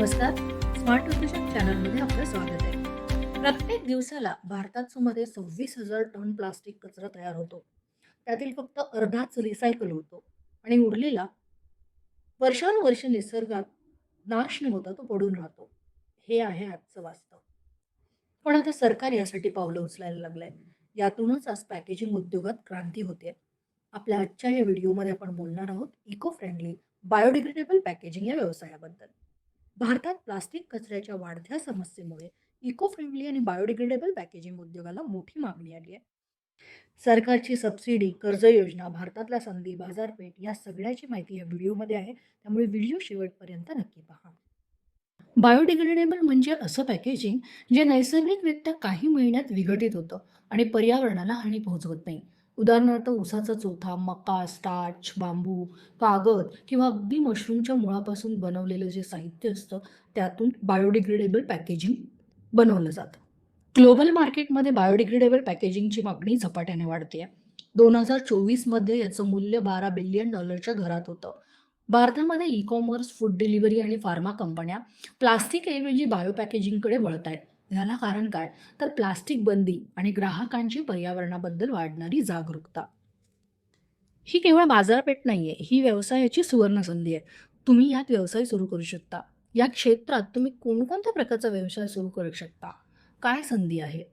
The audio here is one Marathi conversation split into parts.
नमस्कार. स्मार्ट न्यूट्रिशन चॅनलमध्ये आपलं स्वागत आहे. प्रत्येक दिवसाला भारतात सुमारे सव्वीस हजार टन प्लास्टिक कचरा तयार होतो. त्यातील फक्त अर्धाच रिसायकल होतो आणि उरलेला वर्षानुवर्ष निसर्गात नाश न होता तो पडून राहतो. हे आहे आजचं वास्तव. पण आता सरकार यासाठी पावलं उचलायला लागलंय. यातूनच आज पॅकेजिंग उद्योगात क्रांती होते आपल्या आजच्या या व्हिडिओमध्ये आपण बोलणार आहोत इको फ्रेंडली बायोडिग्रेडेबल पॅकेजिंग या व्यवसायाबद्दल. भारतात प्लास्टिक कचऱ्याच्या वाढत्या समस्येमुळे इको फ्रेंडली आणि बायोडिग्रेडेबल पॅकेजिंग उद्योगाला मोठी मागणी आली आहे. सरकारची सबसिडी कर्ज योजना भारतातल्या संधी बाजारपेठ या सगळ्याची माहिती या व्हिडिओमध्ये आहे. त्यामुळे व्हिडिओ शेवटपर्यंत नक्की पहा. बायोडिग्रेडेबल म्हणजे असं पॅकेजिंग जे नैसर्गिकरित्या काही महिन्यात विघटित होतं आणि पर्यावरणाला हानी पोहोचवत नाही. उदाहरणार्थ उसाचा चोथा मका स्टार्च बांबू कागद किंवा अगदी मशरूमच्या मुळापासून बनवलेलं जे साहित्य असतं त्यातून बायोडिग्रेडेबल पॅकेजिंग बनवलं जातं. ग्लोबल मार्केटमध्ये बायोडिग्रेडेबल पॅकेजिंगची मागणी झपाट्याने वाढते आहे. दोन हजार चोवीसमध्ये याचं मूल्य बारा बिलियन डॉलरच्या घरात होतं. भारतामध्ये ई कॉमर्स फूड डिलिव्हरी आणि फार्मा कंपन्या प्लास्टिकऐवजी बायो पॅकेजिंगकडे वळत आहेत याला कारण काय? तर प्लास्टिक बंदी आणि ग्राहकांची पर्यावरणाबद्दल वाढणारी जागरूकता. ही केवळ बाजारपेठ नाही आहे ही व्यवसायाची सुवर्ण संधी आहे. तुम्ही यात व्यवसाय सुरू करू शकता. या क्षेत्रात तुम्ही कोणकोणत्या प्रकारचा व्यवसाय सुरू करू शकता? काय संधी आहे?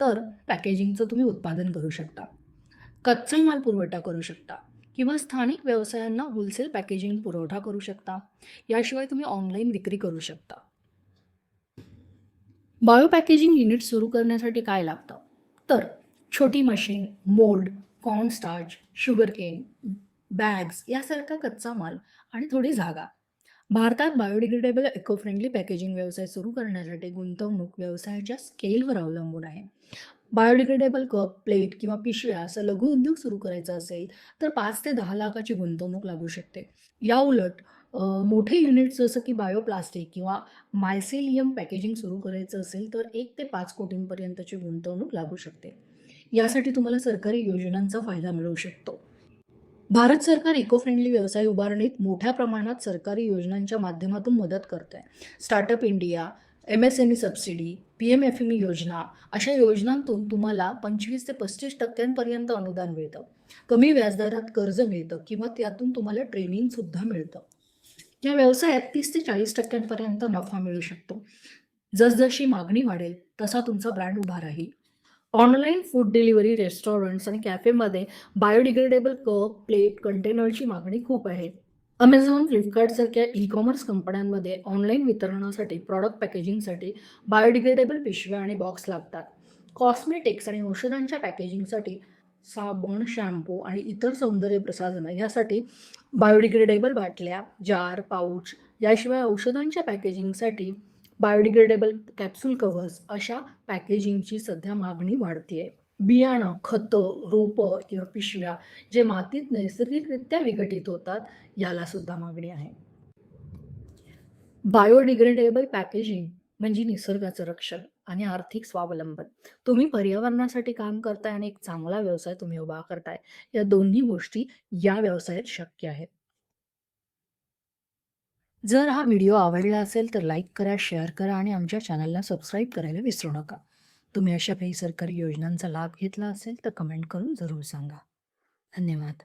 तर पॅकेजिंगचं तुम्ही उत्पादन करू शकता. कच्चा माल पुरवठा करू शकता. किंवा स्थानिक व्यवसायांना होलसेल पॅकेजिंग पुरवठा करू शकता. याशिवाय तुम्ही ऑनलाईन विक्री करू शकता. बायो पॅकेजिंग युनिट सुरू करण्यासाठी काय लागतं? तर छोटी machine mould cornstarch sugar cane bags यासारखा कच्चा माल आणि थोडी जागा. भारतात बायोडिग्रेडेबल इको फ्रेंडली पॅकेजिंग व्यवसाय सुरू करण्यासाठी गुंतवणूक व्यवसायाच्या स्केलवर अवलंबून आहे. बायोडिग्रेडेबल कप प्लेट किंवा पिशव्या असं लघु उद्योग सुरू करायचा असेल तर पाच ते दहा लाखाची गुंतवणूक लागू शकते. या उलट मोठे युनिट्स जसं की बायोप्लास्टिक किंवा मायसेलियम पॅकेजिंग सुरू करायचं असेल तर एक ते पाच कोटींपर्यंतची गुंतवणूक लागू शकते. यासाठी तुम्हाला सरकारी योजनांचा फायदा मिळू शकतो. भारत सरकार इको फ्रेंडली व्यवसाय उभारणीत मोठ्या प्रमाणात सरकारी योजनांच्या माध्यमातून मदत करत आहे startup India M S M E subsidy P M F M E योजना अशा योजनांतून तुम्हाला पंचवीस ते पस्तीस टक्क्यांपर्यंत अनुदान मिळतं. कमी व्याजदरात कर्ज मिळतं किंवा त्यातून तुम्हाला ट्रेनिंगसुद्धा मिळतं. या व्यवसायात तीस ते चाळीस टक्क्यांपर्यंत नफा मिळू शकतो. जसजशी मागणी वाढेल तसा तुमचा ब्रँड उभा राहील. ऑनलाईन फूड डिलिव्हरी रेस्टॉरंट्स आणि कॅफेमध्ये बायोडिग्रेडेबल कप प्लेट कंटेनरची मागणी खूप आहे. अमेझॉन फ्लिपकार्टसारख्या ई कॉमर्स कंपन्यांमध्ये ऑनलाईन वितरणासाठी प्रॉडक्ट पॅकेजिंगसाठी बायोडिग्रेडेबल पिशव्या आणि बॉक्स लागतात. कॉस्मेटिक्स आणि औषधांच्या पॅकेजिंगसाठी साबण शॅम्पू आणि इतर सौंदर्य प्रसाधनं यासाठी बायोडिग्रेडेबल बाटल्या जार पाऊच याशिवाय औषधांच्या पॅकेजिंगसाठी बायोडिग्रेडेबल कॅप्सूल कव्हर्स अशा पॅकेजिंगची सध्या मागणी वाढते बियाणं खतं रोपं किंवा पिशव्या जे मातीत नैसर्गिकरित्या विघटित होतात याला सुद्धा मागणी आहे. बायोडिग्रेडेबल पॅकेजिंग म्हणजे निसर्गाचं रक्षण. आणि आर्थिक स्वावलंबन. तुम्ही पर्यावरणासाठी काम करताय आणि एक चांगला व्यवसाय तुम्ही उभा करताय. या दोन्ही गोष्टी या व्यवसायात शक्य आहेत. जर हा व्हिडिओ आवडला असेल तर लाईक करा शेअर करा आणि आमच्या चॅनलला सबस्क्राईब करायला विसरू नका. तुम्ही अशा काही सरकारी योजनांचा लाभ घेतला असेल तर कमेंट करून जरूर सांगा. धन्यवाद.